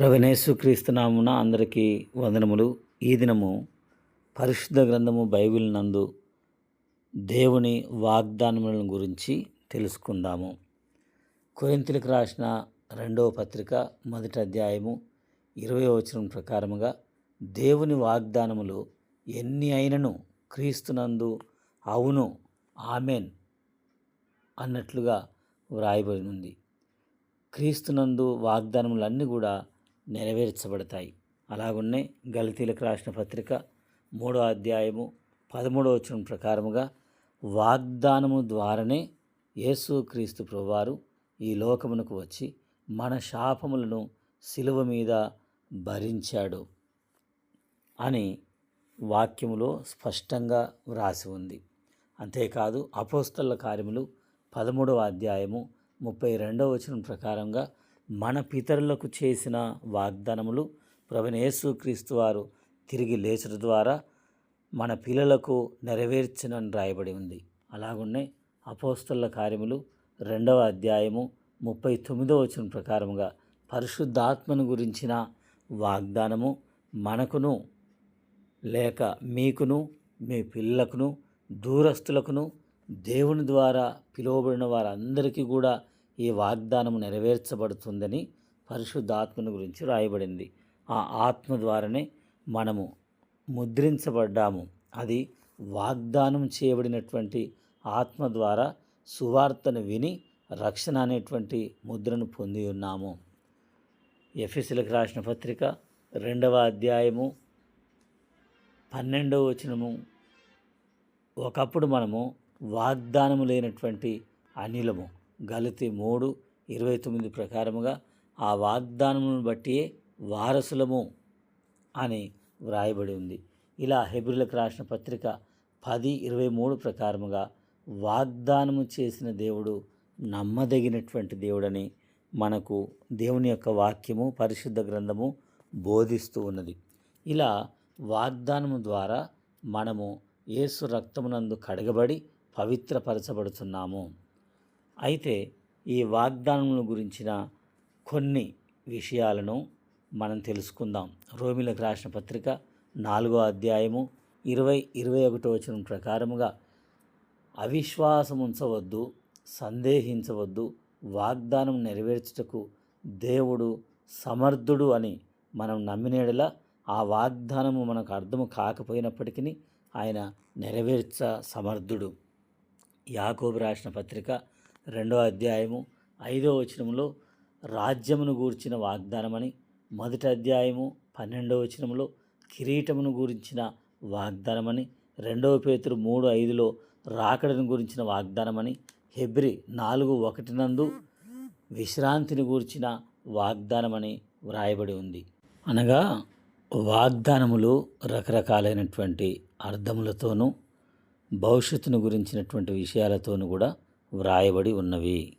ప్రవణేశుక్రీస్తునామున అందరికీ వందనములు. ఈ దినము పరిశుద్ధ గ్రంథము బైబిల్ నందు దేవుని వాగ్దానములను గురించి తెలుసుకుందాము. కొరింతలకు రాసిన రెండవ పత్రిక మొదటి అధ్యాయము ఇరవై వచనం ప్రకారముగా దేవుని వాగ్దానములు ఎన్ని అయినను క్రీస్తునందు అవును ఆమెన్ అన్నట్లుగా వ్రాయబడి ఉంది. క్రీస్తునందు వాగ్దానములన్నీ కూడా నెరవేర్చబడతాయి. అలాగున్నే గలితీలకు రాసిన పత్రిక మూడో అధ్యాయము పదమూడవ వచనం ప్రకారముగా వాగ్దానము ద్వారానే యేసుక్రీస్తు ప్రభువారు ఈ లోకమునకు వచ్చి మన శాపములను శిలువ మీద భరించాడు అని వాక్యములో స్పష్టంగా వ్రాసి ఉంది. అంతేకాదు అపోస్తల కార్యములు పదమూడవ అధ్యాయము ముప్పై రెండవ వచనం ప్రకారంగా మన పితరులకు చేసిన వాగ్దానములు ప్రవీణ క్రీస్తు వారు తిరిగి లేచడం ద్వారా మన పిల్లలకు నెరవేర్చనని రాయబడి ఉంది. అలాగున్నే అపోస్తల కార్యములు రెండవ అధ్యాయము ముప్పై తొమ్మిదవ వచనం ప్రకారముగా పరిశుద్ధాత్మను గురించిన వాగ్దానము మనకును లేక మీకును మీ పిల్లలకును దూరస్తులకును దేవుని ద్వారా పిలువబడిన వారందరికీ కూడా ఈ వాగ్దానం నెరవేర్చబడుతుందని పరిశుద్ధాత్మను గురించి రాయబడింది ఆ ఆత్మ ద్వారానే మనము ముద్రించబడ్డాము. అది వాగ్దానం చేయబడినటువంటి ఆత్మ ద్వారా సువార్తను విని రక్షణ అనేటువంటి ముద్రను పొంది ఉన్నాము. ఎఫ్ఎస్లకు రాసిన పత్రిక రెండవ అధ్యాయము పన్నెండవ వచనము. ఒకప్పుడు మనము వాగ్దానము లేనటువంటి అనిలము. గలతి మూడు ఇరవై తొమ్మిది ప్రకారముగా ఆ వాగ్దానమును బట్టి వారసులము అని వ్రాయబడి ఉంది. ఇలా హెబ్రిలకు రాసిన పత్రిక పది ఇరవై మూడు ప్రకారముగా వాగ్దానము చేసిన దేవుడు నమ్మదగినటువంటి దేవుడని మనకు దేవుని యొక్క వాక్యము పరిశుద్ధ గ్రంథము బోధిస్తూ ఉన్నది. ఇలా వాగ్దానము ద్వారా మనము యేసు రక్తమునందు కడగబడి పవిత్రపరచబడుతున్నాము అయితే ఈ వాగ్దానముల గురించిన కొన్ని విషయాలను మనం తెలుసుకుందాం. రోమిలకు రాసిన పత్రిక నాలుగో అధ్యాయము ఇరవై ఇరవై ఒకటో వచ్చిన ప్రకారముగా అవిశ్వాసం ఉంచవద్దు సందేహించవద్దు వాగ్దానం నెరవేర్చుటకు దేవుడు సమర్థుడు అని మనం నమ్మినేడలా ఆ వాగ్దానము మనకు అర్థము కాకపోయినప్పటికీ ఆయన నెరవేర్చ సమర్థుడు. యాకోబు రాసిన పత్రిక రెండో అధ్యాయము ఐదో వచనంలో రాజ్యమును గూర్చిన వాగ్దానమని మొదటి అధ్యాయము పన్నెండవ వచనంలో కిరీటమును గురించిన వాగ్దానమని రెండవ పేతురు మూడు ఐదులో రాకడను గురించిన వాగ్దానమని హెబ్రి నాలుగు ఒకటి నందు విశ్రాంతిని గూర్చిన వాగ్దానమని వ్రాయబడి ఉంది. అనగా వాగ్దానములు రకరకాలైనటువంటి అర్థములతోనూ భవిష్యత్తును గురించినటువంటి విషయాలతోనూ కూడా వ్రాయబడి ఉన్నవి.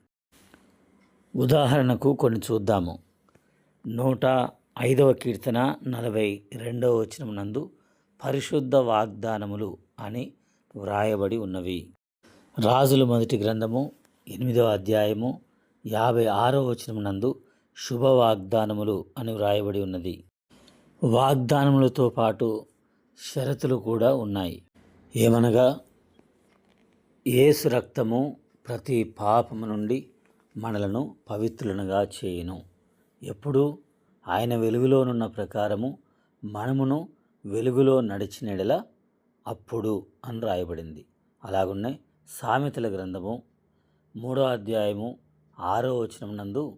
ఉదాహరణకు కొన్ని చూద్దాము. నూట ఐదవ కీర్తన నలభై రెండవ వచనం నందు పరిశుద్ధ వాగ్దానములు అని వ్రాయబడి ఉన్నవి. రాజుల మొదటి గ్రంథము ఎనిమిదవ అధ్యాయము యాభై ఆరవ వచనం నందు శుభ వాగ్దానములు అని వ్రాయబడి ఉన్నది. వాగ్దానములతో పాటు షరతులు కూడా ఉన్నాయి. ఏమనగా ఏసు రక్తము ప్రతి పాపము నుండి మనలను పవిత్రులనుగా చేయును. ఎప్పుడూ ఆయన వెలుగులోనున్న ప్రకారము మనమును వెలుగులో నడిచినడల అప్పుడు అని రాయబడింది. అలాగున్నే సామెతల గ్రంథము మూడో అధ్యాయము ఆరో వచనం నందు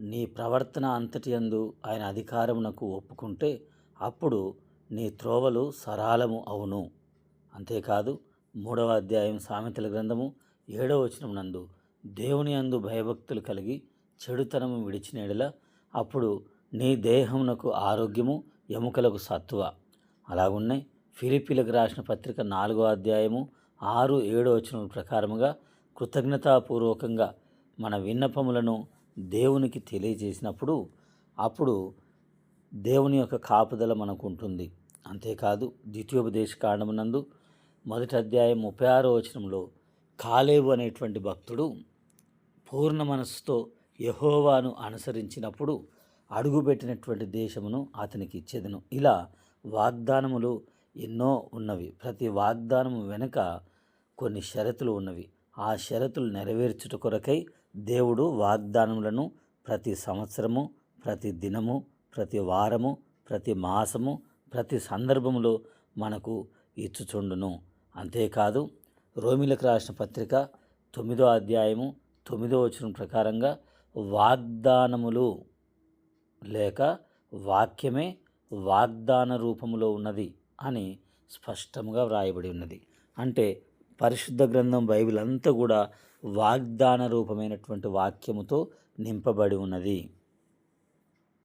నీ ప్రవర్తన అంతటి యందు ఆయన అధికారమునకు ఒప్పుకుంటే అప్పుడు నీ త్రోవలు సరాలము అవును. అంతేకాదు మూడవ అధ్యాయం సామెతల గ్రంథము ఏడవ వచనం నందు దేవుని అందు భయభక్తులు కలిగి చెడుతనము విడిచినెడల అప్పుడు నీ దేహమునకు ఆరోగ్యము ఎముకలకు సత్తువ. అలాగున్నాయి. ఫిలిపిలకు రాసిన పత్రిక నాలుగో అధ్యాయము ఆరు ఏడో వచనం ప్రకారముగా కృతజ్ఞతాపూర్వకంగా మన విన్నపములను దేవునికి తెలియజేసినప్పుడు అప్పుడు దేవుని యొక్క కాపుదల మనకు ఉంటుంది అంతేకాదు ద్వితీయోపదేశ కారణమునందు మొదటి అధ్యాయం ముప్పై ఆరో వచనంలో కాలేవు అనేటువంటి భక్తుడు పూర్ణ మనస్సుతో యహోవాను అనుసరించినప్పుడు అడుగుపెట్టినటువంటి దేశమును అతనికి ఇచ్చేదను. ఇలా వాగ్దానములు ఎన్నో ఉన్నవి. ప్రతి వాగ్దానము వెనుక కొన్ని షరతులు ఉన్నవి. ఆ షరతులు నెరవేర్చుట కొరకై దేవుడు వాగ్దానములను ప్రతి సంవత్సరము ప్రతి దినము ప్రతి వారము ప్రతి మాసము ప్రతి సందర్భములో మనకు ఇచ్చుచుండును. అంతేకాదు రోమిలకు రాసిన పత్రిక తొమ్మిదో అధ్యాయము తొమ్మిదో వచనం ప్రకారంగా వాగ్దానములు లేక వాక్యమే వాగ్దాన రూపములో ఉన్నది అని స్పష్టంగా వ్రాయబడి ఉన్నది. అంటే పరిశుద్ధ గ్రంథం బైబిల్ అంతా కూడా వాగ్దాన రూపమైనటువంటి వాక్యముతో నింపబడి ఉన్నది.